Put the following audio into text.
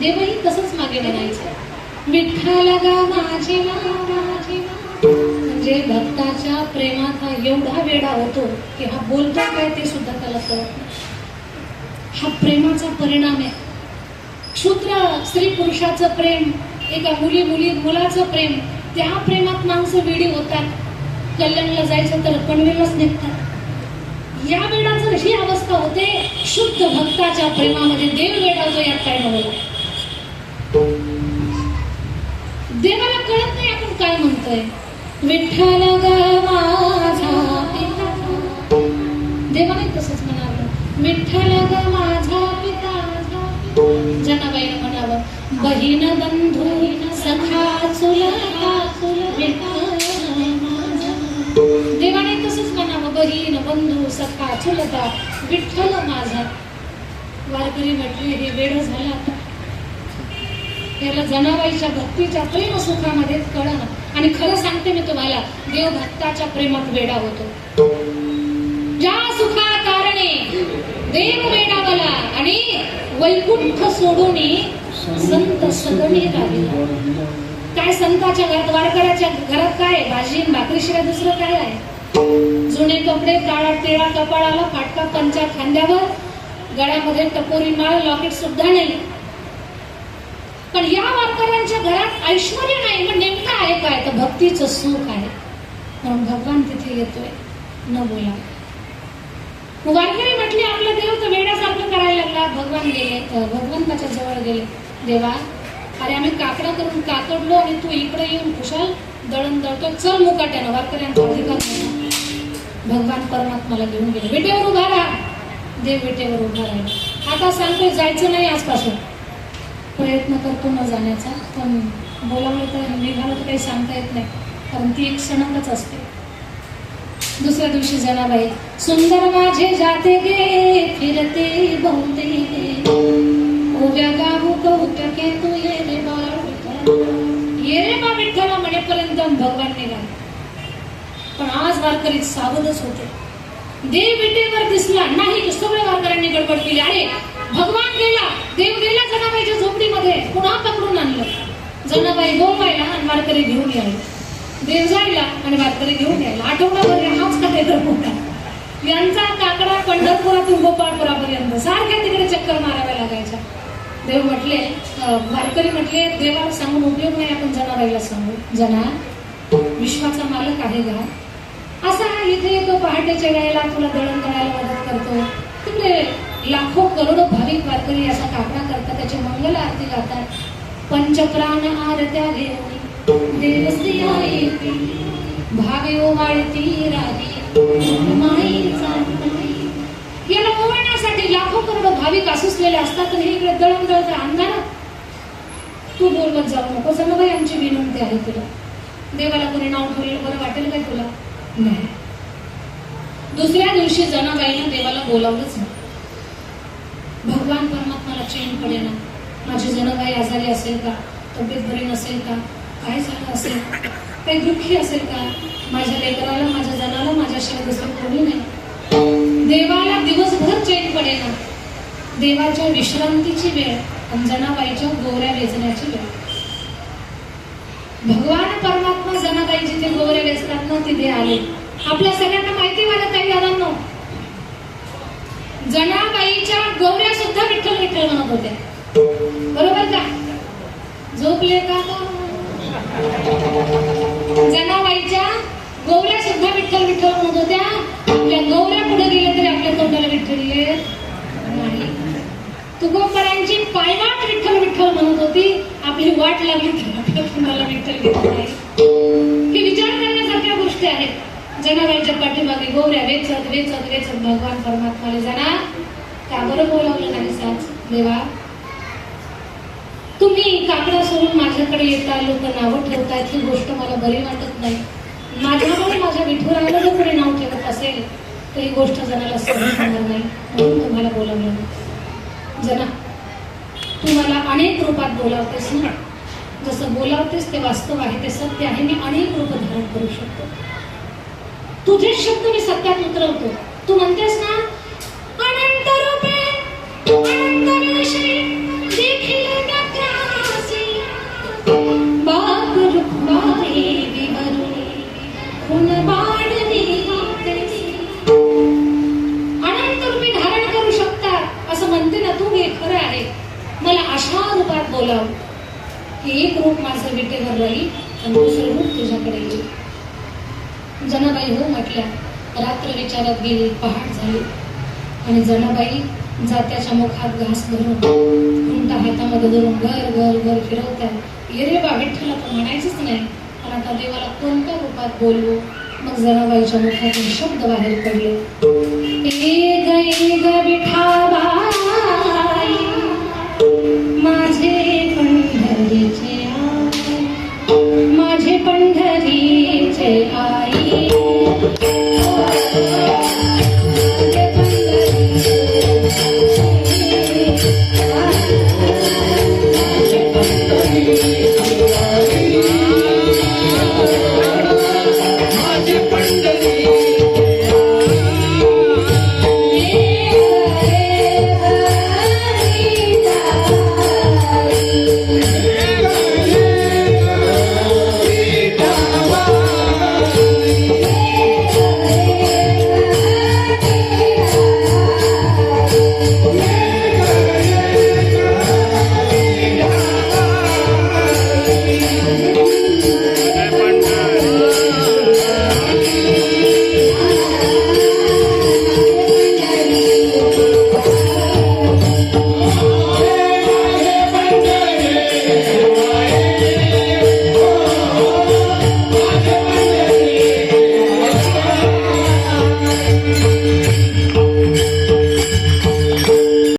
देवही तसंच मागे म्हणायचं. विठ्ठल गा माझे म्हणजे भक्ताच्या प्रेमात हा एवढा वेडा होतो की हा बोलतो काय ते सुद्धा त्याला कळत नाही. हा प्रेमाचा परिणाम आहे. क्षुद्र स्त्री पुरुषाचं प्रेम एका मुली मुली मुलाचं प्रेम त्या प्रेमात माणसं वेडी होतात. कल्याणला जायचं तर पनवेलच निघतात. या वेळाचं ही अवस्था होते शुद्ध भक्ताच्या प्रेमामध्ये देव वेडावतो यात काय नवला काय म्हणतोय? विठ्ठल ग माझा पिता. देवाने तसंच म्हणावं. विठ्ठल ग माझा पिता. जनाबाईनं म्हणावं बहीण बंधू सखा चुलता देवाने तसंच म्हणावं बहीण बंधू सखा चुलता विठ्ठल माझा. वारकरी म्हटले हे वेळ झाला. आता त्याला जनाबाईच्या भक्तीच्या प्रेम सुखामध्ये कळणं आणि खरं सांगते मी तुम्हाला देव भक्ताच्या प्रेमात वेडा होतो. ज्या सुखा कारणे देव वेडावला आणि वैकुंठ सोडून संत सगळे राहिला. काय संताच्या घरात वारकऱ्याच्या घरात काय भाजी भाकरीशिवाय दुसरं काय आहे? जुने कपडे काळा टिळा कपाळाला फाटका पंचा खांद्यावर गळ्यामध्ये टपोरी माळ लॉकेट सुद्धा नाही. पण या वारकऱ्यांच्या घरात ऐश्वर नाही मग नेमकं आहे काय? तर भक्तीचं सुख आहे. म्हणून भगवान तिथे येतोय. न बोला. वारकरी म्हटले आपला देव तर वेड्यासारखं करायला लागला. भगवान गेले. भगवंताच्या जवळ गेले. देवा अरे आम्ही काकडा करून काकडलो आणि तू इकडे येऊन कुशाल दळण दळतो. चल मुकाट्यानं वारकऱ्यांचा अधिकार भगवान परमात्माला घेऊन गेले. विटेवर उभा राहा. देव विटेवर उभा राहिला. आता सांगतोय जायचं नाही आजपासून. प्रयत्न करतो न जाण्याचा. पण बोलावलं तर निघालं तर काही सांगता येत नाही. कारण ती एक सणकच असते. दुसऱ्या दिवशी जनाबाई सुंदर माझे जाते गे फिरते बहुते उभ्या गाऊ कौतके तू ये रे बा ये रे बा विठ्ठला म्हणेपर्यंत भगवान निघाले. पण आज वारकरी सावधच होते. देव विटेवर दिसला नाही सगळे सगळ्या वारकऱ्यांनी गडबड केली. अरे भगवान गेला देव गेला जनाबाईच्या झोपडीमध्ये. पुन्हा पकडून आणलं. जनाबाई हो, बोलवायला आणि वारकरी घेऊन यायला देव जायला आणि वारकरी घेऊन यायला आठवडाभर हाच काय होता यांचा काकडा पंढरपुरातून गोपाळपुरापर्यंत. सारख्या तिकडे चक्कर माराव्या लागायच्या. देव म्हटले वारकरी म्हटले देवाला सांगून उपयोग नाही आपण जनाबाईला सांगू. जना विश्वाचा मालक आहे का? असा इथे येतो पहाटेच्या वेळेला तुला दळण करायला मदत करतो. तिकडे लाखो करोडो भाविक वारकरी असा कापडा करतात त्याची मंगल आरती गातात. पंचप्राण आरत्या घेऊन देवस्त्रिया येती. भावे राही. माई. याला ओवाळण्यासाठी लाखो करोडो भाविक असूसलेले असतात हे इकडे दळण दळतं अंधारात तू बोलवत जाऊ नको जनाबाई आमची विनंती आहे तुला. देवाला कोणी नाव ठेवलेलं बरं वाटेल काय तुला? नाही. दुसऱ्या दिवशी जनाबाईनं देवाला बोलावलंच नाही. भगवान परमात्माला चैन पडेना. माझी जनाबाई आजारी असेल का? तब्येत बरी नसेल का? काय झालं असेल? काही दुःखी असेल का? माझ्या लेकराला माझ्या जनाला माझ्याशिवाय दुसरं कोणी नाही. देवाला दिवसभर चैन पडेना. देवाच्या विश्रांतीची वेळ आणि जनाबाईच्या गोऱ्या वेचण्याची वेळ. भगवान परमात्मा जनाबाई जिथे गोऱ्या वेचतात ना तिथे आले. आपल्या सगळ्यांना माहिती मला काही सुद्धा म्हणत बरोबर का? झोपले का? जनाबाईच्या गौऱ्या सुद्धा विठ्ठल विठ्ठल म्हणत होत्या. आपल्या गौऱ्या पुढे गेले तरी आपल्या तोंडाला विठ्ठल येत नाही. तुकोबरांची पायवाट विठ्ठल विठ्ठल म्हणत होती. आपली वाट लागली तर आपल्या तोंडाला विठ्ठल घेत नाही. ही विचार करण्यासारख्या गोष्टी आहेत. जनाबाईच्या पाठीमागे गौऱ्या वेचत वेचत वेचत भगवान परमात्माला जना का बरं बोलावलं नाही साच देवा तुम्ही काकडा सोडून माझ्याकडे येता लोक नावं ठेवतायत ही गोष्ट मला बरी वाटत नाही. माझ्यामुळे माझ्या विठुरायला जर कोणी नाव ठेवत असेल तर ही गोष्ट जनाला सहन होणार नाही म्हणून तुम्हाला बोलावलं. नाही. जना तू मला अनेक रूपात बोलावतेस ना? जसं बोलावतेस ते वास्तव आहे ते सत्य आहे मी अनेक रूप धारण करू शकतो. तुझेच शब्द मी सत्यात उतरवतो. तू म्हणतेस ना मला अशा बोलाव. की एक रूप माझं विटेवर राहील आणि दुसरं रूप तुझ्याकडे येईल. जनाबाई हो म्हटल्या रात्र विचारात गेली पहाट झाली. आणि जनाबाई जात्याच्या मुखात घास भरून उंटा हातामध्ये धरून घर घर घर फिरवतात ये रे बा विठ्ठला तर म्हणायचंच नाही. पण आता देवाला कोणत्या रूपात बोलवू? मग जनाबाईच्या मुखातून शब्द बाहेर पडले. ए